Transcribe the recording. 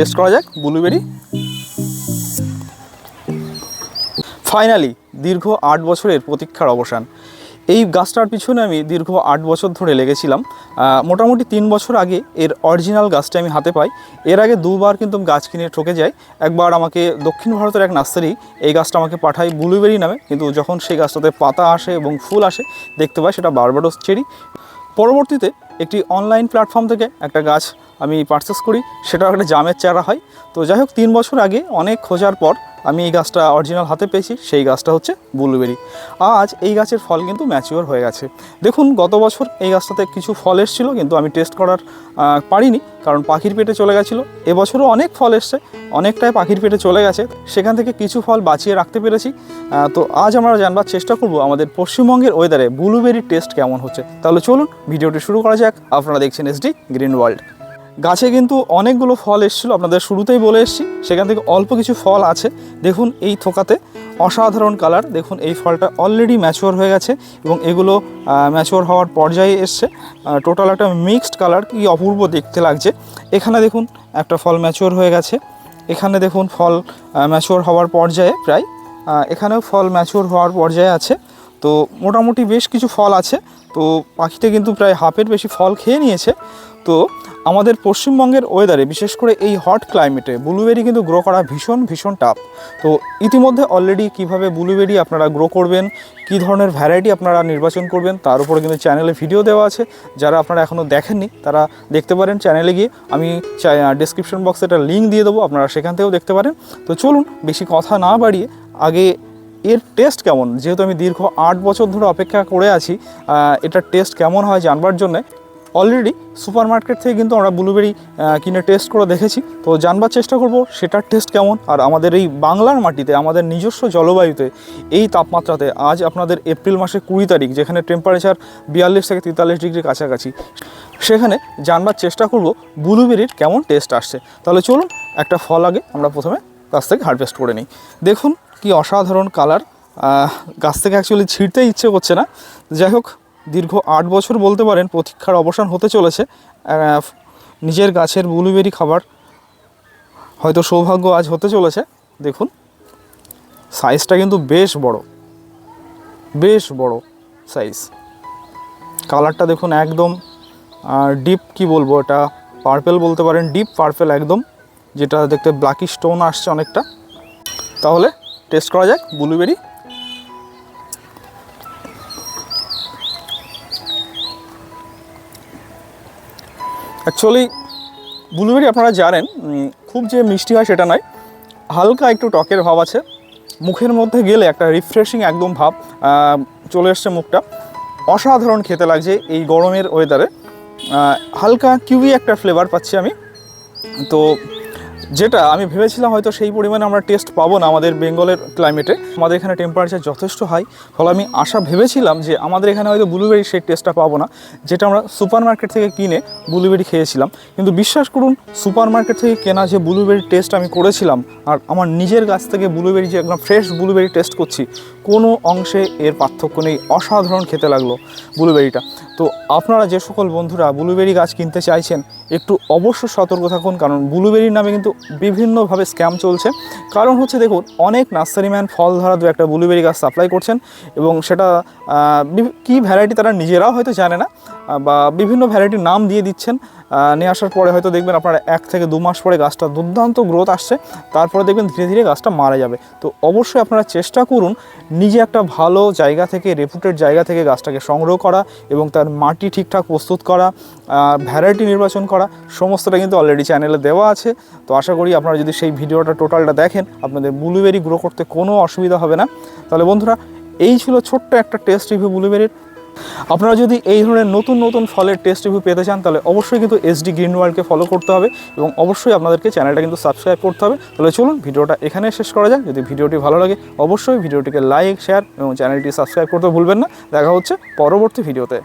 Test করা যাক, blueberry. Finally দীর্ঘ আট বছরের প্রতীক্ষার অবসান। এই গাছটার পিছনে আমি দীর্ঘ আট বছর ধরে লেগেছিলাম। মোটামুটি তিন বছর আগে এর অরিজিনাল গাছটা আমি হাতে পাই। এর আগে দুবার কিন্তু গাছ কিনে ঠকে যায় একবার আমাকে দক্ষিণ ভারতের এক নার্সারি এই গাছটা আমাকে পাঠায় ব্লুবেরি নামে। কিন্তু যখন সেই গাছটাতে পাতা আসে এবং ফুল আসে, দেখতে পাই সেটা বারবাডোস চেরি। পরবর্তীতে একটি অনলাইন প্ল্যাটফর্ম থেকে একটা গাছ আমি পারচেস করি সেটা একটা জামের চারা হয়। তো যাই হোক তিন বছর আগে অনেক খোঁজার পর আমি এই গাছটা অরিজিনাল হাতে পেয়েছি, সেই গাছটা হচ্ছে ব্লুবেরি আজ এই গাছের ফল কিন্তু ম্যাচিওর হয়ে গেছে। দেখুন, গত বছর এই গাছটাতে কিছু ফল এসেছিল, কিন্তু আমি টেস্ট করার পারিনি, কারণ পাখির পেটে চলে গেছিল। এবছরও অনেক ফল এসছে, অনেকটাই পাখির পেটে চলে গেছে। সেখান থেকে কিছু ফল বাঁচিয়ে রাখতে পেরেছি। তো আজ আমরা জানবার চেষ্টা করব আমাদের পশ্চিমবঙ্গের ওয়েদারে ব্লুবেরির টেস্ট কেমন হচ্ছে। তাহলে চলুন, ভিডিওটি শুরু করা যাক। আপনারা দেখছেন এসডি গ্রিন ওয়ার্ল্ড গাছে কিন্তু অনেকগুলো ফল এসেছিল, আপনাদের শুরুতেই বলে এসেছি, সেখান থেকে অল্প কিছু ফল আছে। দেখুন এই থোকাতে অসাধারণ কালার দেখুন এই ফলটা অলরেডি ম্যাচিওর হয়ে গেছে এবং এগুলো ম্যাচিওর হওয়ার পর্যায়ে এসছে। টোটাল একটা মিক্সড কালার কি অপূর্ব দেখতে লাগছে। এখানে দেখুন একটা ফল ম্যাচিওর হয়ে গেছে। এখানে দেখুন ফল ম্যাচিওর হওয়ার পর্যায়ে প্রায় এখানেও ফল ম্যাচিওর হওয়ার পর্যায়ে আছে। তো মোটামুটি বেশ কিছু ফল আছে। তো পাখিতে কিন্তু প্রায় হাফের বেশি ফল খেয়ে নিয়েছে। তো আমাদের পশ্চিমবঙ্গের ওয়েদারে বিশেষ করে এই হট ক্লাইমেটে ব্লুবেরি কিন্তু গ্রো করা ভীষণ ভীষণ টাফ তো ইতিমধ্যে অলরেডি কীভাবে ব্লুবেরি আপনারা গ্রো করবেন, কী ধরনের ভ্যারাইটি আপনারা নির্বাচন করবেন, তার উপরে কিন্তু চ্যানেলে ভিডিও দেওয়া আছে। যারা আপনারা এখনও দেখেননি, তারা দেখতে পারেন চ্যানেলে গিয়ে। আমি ডিসক্রিপশন বক্সে একটা লিঙ্ক দিয়ে দেবো, আপনারা সেখান থেকেও দেখতে পারেন। তো চলুন, বেশি কথা না বাড়িয়ে, আগে এর টেস্ট কেমন? যেহেতু আমি দীর্ঘ আট বছর ধরে অপেক্ষা করে আছি এটার টেস্ট কেমন হয় জানবার জন্য অলরেডি সুপার মার্কেট থেকে কিন্তু আমরা ব্লুবেরি কিনে টেস্ট করে দেখেছি। তো জানবার চেষ্টা করব সেটার টেস্ট কেমন? আর আমাদের এই বাংলার মাটিতে, আমাদের নিজস্ব জলবায়ুতে এই তাপমাত্রাতে আজ আপনাদের এপ্রিল মাসের কুড়ি তারিখ, যেখানে টেম্পারেচার বিয়াল্লিশ থেকে তেতাল্লিশ ডিগ্রি কাছাকাছি, সেখানে জানবার চেষ্টা করব ব্লুবেরির কেমন টেস্ট আসছে। তাহলে চলুন একটা ফল আগে আমরা প্রথমে গাছ থেকে হারভেস্ট করে নিই। দেখুন কি অসাধারণ কালার গাছ থেকে অ্যাকচুয়ালি ছিঁড়তে ইচ্ছে করছে না। যাই হোক দীর্ঘ আট বছর বলতে পারেন প্রতীক্ষার অবসান হতে চলেছে। নিজের গাছের ব্লুবেরি খাবার হয়তো সৌভাগ্য আজ হতে চলেছে। দেখুন, সাইজটা কিন্তু বেশ বড়। বেশ বড় সাইজ। কালারটা দেখুন একদম ডিপ কি বলব এটা, পার্পেল বলতে পারেন, ডিপ পার্পেল একদম, যেটা দেখতে ব্ল্যাকি স্টোন আসছে অনেকটা। তাহলে টেস্ট করা যাক ব্লুবেরি অ্যাকচুয়ালি ব্লুবেরি আপনারা জানেন খুব যে মিষ্টি হয় সেটা নয়। হালকা একটু টকের ভাব আছে। মুখের মধ্যে গেলে একটা রিফ্রেশিং একদম ভাব চলে এসছে মুখটা। অসাধারণ খেতে লাগছে এই গরমের ওয়েদারে হালকা কিউই একটা ফ্লেভার পাচ্ছি আমি। তো যেটা আমি ভেবেছিলাম হয়তো সেই পরিমাণে আমরা টেস্ট পাবো না আমাদের বেঙ্গলের ক্লাইমেটে আমাদের এখানে টেম্পারেচার যথেষ্ট হাই ফলে আমি আশা ভেবেছিলাম যে আমাদের এখানে হয়তো ব্লুবেরি সেই টেস্টটা পাবো না, যেটা আমরা সুপার মার্কেট থেকে কিনে ব্লুবেরি খেয়েছিলাম। কিন্তু বিশ্বাস করুন সুপার মার্কেট থেকে কেনা যে ব্লুবেরি টেস্ট আমি করেছিলাম, আর আমার নিজের গাছ থেকে ব্লুবেরি যে একদম ফ্রেশ ব্লুবেরি টেস্ট করছি, কোনো অংশে এর পার্থক্য নেই, অসাধারণ খেতে লাগল ব্লুবেরিটা তো আপনারা যে সকল বন্ধুরা ব্লুবেরি গাছ কিনতে চাইছেন, একটু অবশ্য সতর্ক থাকুন, কারণ ব্লুবেরির নামে কিন্তু বিভিন্নভাবে স্ক্যাম চলছে। কারণ হচ্ছে দেখুন, অনেক নার্সারিম্যান ফল ধরা দু একটা ব্লুবেরি গাছ সাপ্লাই করছেন এবং সেটা কি ভ্যারাইটি তারা নিজেরাও হয়তো জানে না। বা বিভিন্ন ভ্যারাইটির নাম দিয়ে দিচ্ছেন। নিয়ে আসার পরে হয়তো দেখবেন আপনারা এক থেকে দু মাস পরে গাছটা দুর্দান্ত গ্রোথ আসছে। তারপরে দেখবেন ধীরে ধীরে গাছটা মারা যাবে। তো অবশ্যই আপনারা চেষ্টা করুন নিজে একটা ভালো জায়গা থেকে রেপুটেড জায়গা থেকে গাছটাকে সংগ্রহ করা এবং তার মাটি ঠিকঠাক প্রস্তুত করা ভ্যারাইটি নির্বাচন করা, সমস্তটা কিন্তু অলরেডি চ্যানেলে দেওয়া আছে। তো আশা করি আপনারা যদি সেই ভিডিওটা টোটালটা দেখেন, আপনাদের ব্লুবেরি গ্রো করতে কোনো অসুবিধা হবে না। তাহলে বন্ধুরা, এই ছিল ছোট্ট একটা টেস্ট রিভিউ ব্লুবেরির আপনারা যদি এই ধরনের নতুন নতুন ফলের টেস্ট রিভিউ পেতে চান, তাহলে অবশ্যই কিন্তু এসডি গ্রিন ওয়ার্ল্ডকে ফলো করতে হবে এবং অবশ্যই আপনাদেরকে চ্যানেলটা কিন্তু সাবস্ক্রাইব করতে হবে। তাহলে চলুন ভিডিওটা এখানে শেষ করা যায় যদি ভিডিওটি ভালো লাগে, অবশ্যই ভিডিওটিকে লাইক শেয়ার এবং চ্যানেলটি সাবস্ক্রাইব করতে ভুলবেন না। দেখা হচ্ছে পরবর্তী ভিডিওতে।